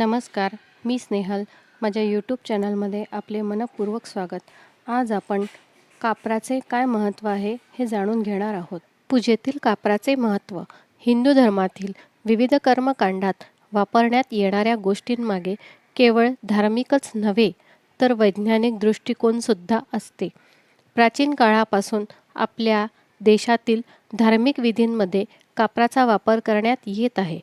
नमस्कार मी स्नेहल. माझ्या यूट्यूब चॅनलमध्ये आपले मनपूर्वक स्वागत. आज आपण कापराचे काय महत्त्व आहे हे जाणून घेणार आहोत. पूजेतील कापराचे महत्त्व हिंदू धर्मातील विविध कर्मकांडात वापरण्यात येणाऱ्या गोष्टींमागे केवळ धार्मिकच नव्हे तर वैज्ञानिक दृष्टिकोनसुद्धा असते. प्राचीन काळापासून आपल्या देशातील धार्मिक विधींमध्ये कापराचा वापर करण्यात येत आहे.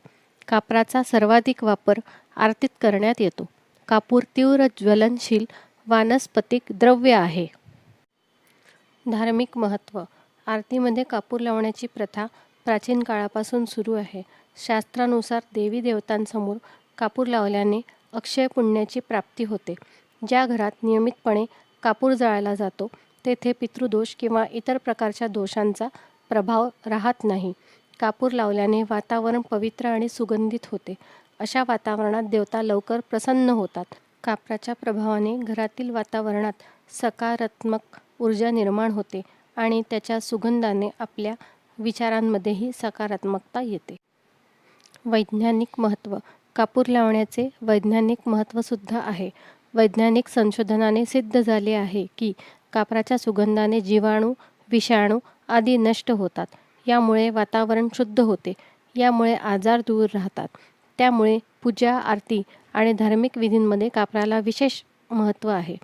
कापराचा सर्वाधिक वापर आरतीत करण्यात येतो. कापूर तीव्र ज्वलनशील वानस्पतिक द्रव्य आहे. धार्मिक महत्त्व आरतीमध्ये कापूर लावण्याची प्रथा प्राचीन काळापासून सुरू आहे. शास्त्रानुसार देवी देवतांसमोर कापूर लावल्याने अक्षय पुण्याची प्राप्ती होते. ज्या घरात नियमितपणे कापूर जाळला जातो तेथे पितृदोष किंवा इतर प्रकारच्या दोषांचा प्रभाव राहत नाही. कापूर लावल्याने वातावरण पवित्र आणि सुगंधित होते. अशा वातावरणात देवता लवकर प्रसन्न होतात. कापराच्या प्रभावाने घरातील वातावरणात सकारात्मक ऊर्जा निर्माण होते आणि त्याच्या सुगंधाने आपल्या विचारांमध्येही सकारात्मकता येते. वैज्ञानिक महत्त्व. कापूर लावण्याचे वैज्ञानिक महत्त्वसुद्धा आहे. वैज्ञानिक संशोधनाने सिद्ध झाले आहे की कापराच्या सुगंधाने जीवाणू विषाणू आदी नष्ट होतात. यामुळे वातावरण शुद्ध होते. यामुळे आजार दूर राहतात. त्यामुळे पूजा आरती आणि धार्मिक विधींमध्ये कापराला विशेष महत्त्व आहे.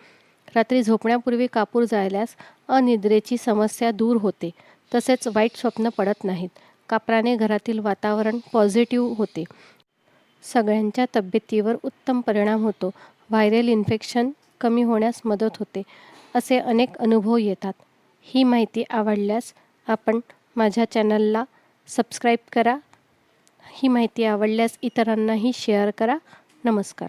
रात्री झोपण्यापूर्वी कापूर जाळल्यास अनिद्रेची समस्या दूर होते. तसेच वाईट स्वप्न पडत नाहीत. कापराने घरातील वातावरण पॉझिटिव्ह होते. सगळ्यांच्या तब्येतीवर उत्तम परिणाम होतो. व्हायरल इन्फेक्शन कमी होण्यास मदत होते असे अनेक अनुभव येतात. ही माहिती आवडल्यास आपण माझ्या चॅनलला सबस्क्राईब करा. ही माहिती आवडल्यास इतरांनाही शेअर करा. नमस्कार.